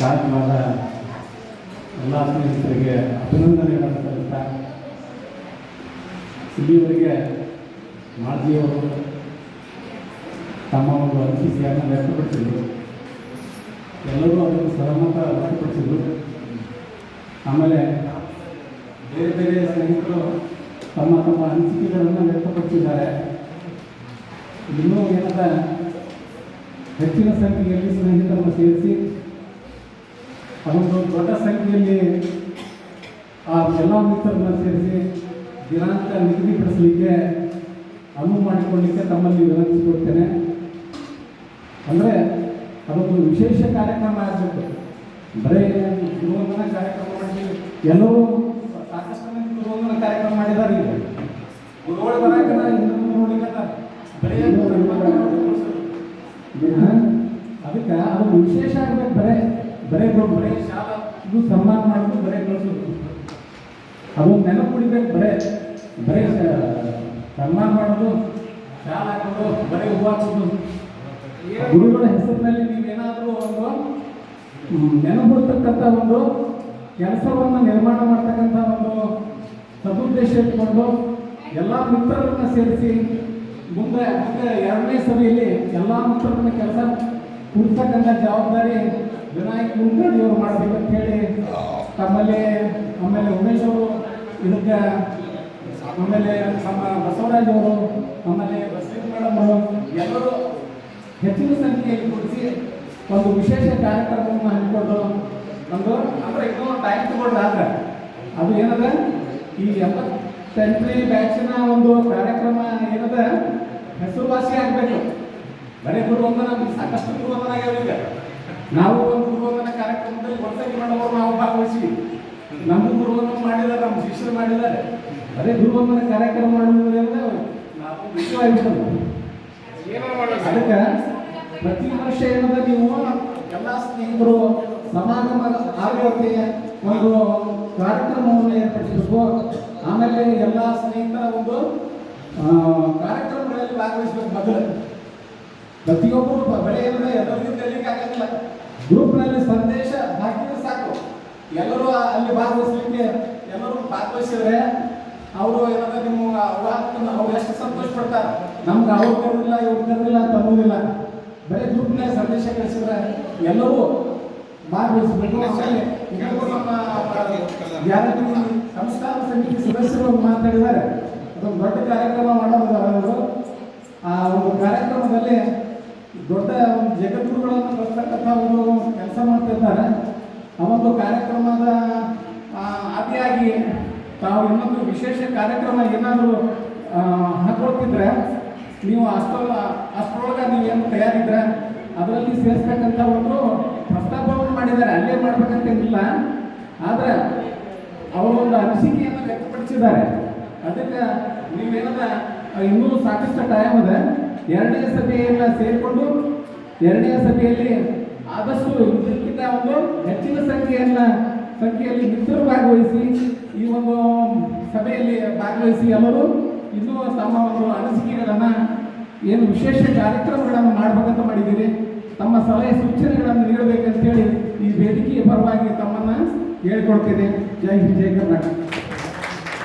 ಕಾರ್ಯಕ್ರಮದ ಎಲ್ಲ ಸ್ನೇಹಿತರಿಗೆ ಅಭಿನಂದನೆಗಳನ್ನು ಸಲ್ಲಿಸ್ತಾ ಇಲ್ಲಿವರೆಗೆ ಮಾಜಿಯವರು ತಮ್ಮ ಒಂದು ಅನಿಸಿಕೆಯನ್ನು ವ್ಯಕ್ತಪಡಿಸಿದರು. ಎಲ್ಲರೂ ಅದನ್ನು ಸಹಮತ ವ್ಯಕ್ತಪಡಿಸಿದರು. ಆಮೇಲೆ ಬೇರೆ ಬೇರೆ ಸ್ನೇಹಿತರು ತಮ್ಮ ತಮ್ಮ ಅನಿಸಿಕೆಗಳನ್ನು ವ್ಯಕ್ತಪಡಿಸಿದ್ದಾರೆ. ಇನ್ನೂ ಏನದ ಹೆಚ್ಚಿನ ಸಂಖ್ಯೆಯಲ್ಲಿ ಸ್ನೇಹಿತರನ್ನು ಸೇರಿಸಿ ಅದೊಂದು ದೊಡ್ಡ ಸಂಖ್ಯೆಯಲ್ಲಿ ಆ ಎಲ್ಲ ಮಿತ್ರರನ್ನ ಸೇರಿಸಿ ದಿನಾಂಕ ನಿಗದಿಪಡಿಸಲಿಕ್ಕೆ ಅನುವು ಮಾಡಿಕೊಳ್ಳಲಿಕ್ಕೆ ತಮ್ಮಲ್ಲಿ ವಿನಂತಿಸಿಕೊಡ್ತೇನೆ ಅಂದರೆ ಅದೊಂದು ವಿಶೇಷ ಕಾರ್ಯಕ್ರಮ ಆಗಬೇಕು. ಬರೀ ಗುರುವಂದನ ಕಾರ್ಯಕ್ರಮ ಮಾಡಿ ಎಲ್ಲರೂ ಸಾಕಷ್ಟು ಗುರುವಂದನ ಕಾರ್ಯಕ್ರಮ ಮಾಡಿದ್ದಾರೆ ಈಗ. ಗುರುಗಳು ಬರಾಕನ ಇನ್ನೊಂದು ಬರೀ ಅದಕ್ಕೆ ಅದು ವಿಶೇಷ ಆಗ್ಬೇಕು ಬರೇ. ಬರೇ ಗುರು- ಬರೇ ಇದು ಸನ್ಮಾನ ಮಾಡೋದು ಬರೇ ಕಳಿಸೋದು ಅದೊಂದು ನೆನಪು ಉಳಿಬೇಕು ಬರೇ ಬರೇ ಸನ್ಮಾನ ಮಾಡೋದು, ಶಾಲ ಹಾಕೋದು, ಬರೇ ಹೂವು ಹಾಕೋದು ಗುರುಗಳ ಹೆಸರಿನಲ್ಲಿ ನೀವೇನಾದರೂ ಒಂದು ನೆನಪಿರ್ತಕ್ಕಂಥ ಒಂದು ಕೆಲಸವನ್ನು ನಿರ್ಮಾಣ ಮಾಡ್ತಕ್ಕಂಥ ಒಂದು ಸದುದ್ದೇಶ ಇಟ್ಕೊಂಡು ಎಲ್ಲ ಮಿತ್ರರನ್ನ ಸೇರಿಸಿ ಮುಂದೆ ಮುಂದೆ ಎರಡನೇ ಸಭೆಯಲ್ಲಿ ಎಲ್ಲ ಮಿತ್ರರನ್ನ ಕೆಲಸ ಕೂಡ್ತಕ್ಕಂಥ ಜವಾಬ್ದಾರಿ ವಿನಾಯಕ್ ಮುಂದೆ ದೇವರು ಮಾಡಬೇಕಂತ ಹೇಳಿ ತಮ್ಮಲ್ಲಿ ಆಮೇಲೆ ಉಮೇಶ್ ಅವರು, ಇದಕ್ಕೆ ಆಮೇಲೆ ನಮ್ಮ ಬಸವರಾಜ್ ಅವರು, ಆಮೇಲೆ ಮೇಡಮ್ ಅವರು, ಎಲ್ಲರೂ ಹೆಚ್ಚಿನ ಸಂಖ್ಯೆಯಲ್ಲಿ ಕೂಡಿಸಿ ಒಂದು ವಿಶೇಷ ಕಾರ್ಯಕ್ರಮವನ್ನು ಹಮ್ಮಿಕೊಂಡು ಒಂದು ಅಂದರೆ ಇನ್ನೂ ಟೈಮ್ ತಗೊಂಡಾಗ ಅದು ಏನದ? ಈ ಎಂಬತ್ತೆಂಟನೇ ಬ್ಯಾಚಿನ ಒಂದು ಕಾರ್ಯಕ್ರಮ ಏನದ? ಹೆಸರುವಾಸಿ ಆಗಬೇಕು. ಬರೀ ಗುರುವಂದನ ನಮ್ಗೆ ಸಾಕಷ್ಟು ಗುರುವಂದನ ಆಗ್ಯಾವ ಈಗ ನಾವು ಒಂದು ಗುರುವಂದನ ಕಾರ್ಯಕ್ರಮದಲ್ಲಿ ಹೊರತಾಗಿ ಮಾಡೋರು ನಾವು ಭಾಗವಹಿಸಿ ನಮ್ಮ ಗುರುವನ್ನು ಮಾಡಿದ್ದಾರೆ, ನಮ್ಮ ಶಿಷ್ಯರು ಮಾಡಿದ್ದಾರೆ. ಅದೇ ಗುರುವಂದನ ಕಾರ್ಯಕ್ರಮ ಮಾಡುವುದರಿಂದ ನಾವು ವಿಷಯವಾಗಿರ್ತದೆ ಅದಕ್ಕೆ ಪ್ರತಿ ವರ್ಷ ಏನಂದ್ರೆ ನೀವು ಎಲ್ಲ ಸ್ನೇಹಿತರು ಸಮಾಗಮ ಆರೋಗ್ಯ ಒಂದು ಕಾರ್ಯಕ್ರಮವನ್ನು ಏರ್ಪಡಿಸಬೇಕು. ಆಮೇಲೆ ಎಲ್ಲ ಸ್ನೇಹಿತರ ಒಂದು ಕಾರ್ಯಕ್ರಮಗಳಲ್ಲಿ ಭಾಗವಹಿಸಬೇಕು ಮೊದಲು. ಪ್ರತಿಯೊಬ್ಬರು ಬ- ಬರೀ ಏನಂದ್ರೆ ಎಲ್ಲರಿಗೂ ತೆಲಿಕ್ಕೆ ಆಗಂಗಿಲ್ಲ. ಗ್ರೂಪ್ನಲ್ಲಿ ಸಂದೇಶ ಹಾಕಿದ್ರೆ ಸಾಕು. ಎಲ್ಲರೂ ಅಲ್ಲಿ ಭಾಗವಹಿಸ್ಲಿಕ್ಕೆ ಎಲ್ಲರೂ ಭಾಗವಹಿಸಿದ್ರೆ ಅವರು ಏನಂದ್ರೆ ನಿಮ್ಮ ಅವ್ರು ಅವ್ರು ಎಷ್ಟು ಸಂತೋಷ ಪಡ್ತಾರೆ ನಮ್ಗೆ ಅವ್ರು ಕರೆದಿಲ್ಲ ಇವ್ರು ಕರೆದಿಲ್ಲ ಅಂತ ಅನ್ನೋದಿಲ್ಲ. ಬರೀ ಗ್ರೂಪ್ನಲ್ಲಿ ಸಂದೇಶ ಕಳಿಸಿದ್ರೆ ಎಲ್ಲರೂ ಭಾಗವಹಿಸಬೇಕು. ನಮ್ಮ ಸಂಸ್ಥಾನ ಸಮಿತಿ ಸದಸ್ಯರು ಮಾತಾಡಿದ್ದಾರೆ. ಅದೊಂದು ದೊಡ್ಡ ಕಾರ್ಯಕ್ರಮ ಮಾಡೋದು ಅವರು ಆ ಒಂದು ಕಾರ್ಯಕ್ರಮದಲ್ಲಿ ದೊಡ್ಡ ಒಂದು ಜಗದ್ಗುರುಗಳನ್ನು ಬರ್ತಕ್ಕಂಥ ಒಂದು ಕೆಲಸ ಮಾಡ್ತಿರ್ತಾರೆ. ಆ ಒಂದು ಕಾರ್ಯಕ್ರಮದ ಆದಿಯಾಗಿ ತಾವು ಇನ್ನೊಂದು ವಿಶೇಷ ಕಾರ್ಯಕ್ರಮ ಏನಾದರೂ ಹಾಕೊಳ್ತಿದ್ರೆ, ನೀವು ಅಷ್ಟೊಲ್ಲ ಅಷ್ಟರೊಳಗೆ ಏನು ತಯಾರಿದ್ರೆ, ಅದರಲ್ಲಿ ಸೇರಿಸ್ತಕ್ಕಂಥ ಒಂದು ಪ್ರಸ್ತಾಪವನ್ನು ಮಾಡಿದ್ದಾರೆ. ಅಲ್ಲೇ ಮಾಡ್ಬೇಕಂತೇನಿಲ್ಲ. ಆದರೆ ಅವರೊಂದು ಅನಿಸಿಕೆಯನ್ನು ವ್ಯಕ್ತಪಡಿಸಿದ್ದಾರೆ. ಅದಕ್ಕೆ ನೀವೇನದ, ಇನ್ನೂ ಸಾಕಷ್ಟು ಟೈಮ್ ಇದೆ. ಎರಡನೇ ಸಭೆಯನ್ನ ಸೇರಿಕೊಂಡು ಎರಡನೇ ಸಭೆಯಲ್ಲಿ ಆದಷ್ಟು ಇದಕ್ಕಿಂತ ಒಂದು ಹೆಚ್ಚಿನ ಸಂಖ್ಯೆಯನ್ನ, ಸಂಖ್ಯೆಯಲ್ಲಿ ಮಿತ್ರರು ಭಾಗವಹಿಸಿ ಈ ಒಂದು ಸಭೆಯಲ್ಲಿ ಭಾಗವಹಿಸಿ ಎಲ್ಲರೂ ಇನ್ನೂ ತಮ್ಮ ಒಂದು ಅನಿಸಿಕೆಗಳನ್ನು, ಏನು ವಿಶೇಷ ಕಾರ್ಯಕ್ರಮಗಳನ್ನು ಮಾಡಬೇಕಂತ ಮಾಡಿದ್ದೀರಿ. ತಮ್ಮ ಸಲಹೆ ಸೂಚನೆಗಳನ್ನು ನೀಡಬೇಕಂತೇಳಿ ಈ ವೇದಿಕೆಯ ಪರವಾಗಿ ತಮ್ಮನ್ನು ಹೇಳ್ಕೊಡ್ತೇನೆ ಜೈ ಹಿಂದ್, ಜೈ ಕರ್ನಾಟಕ.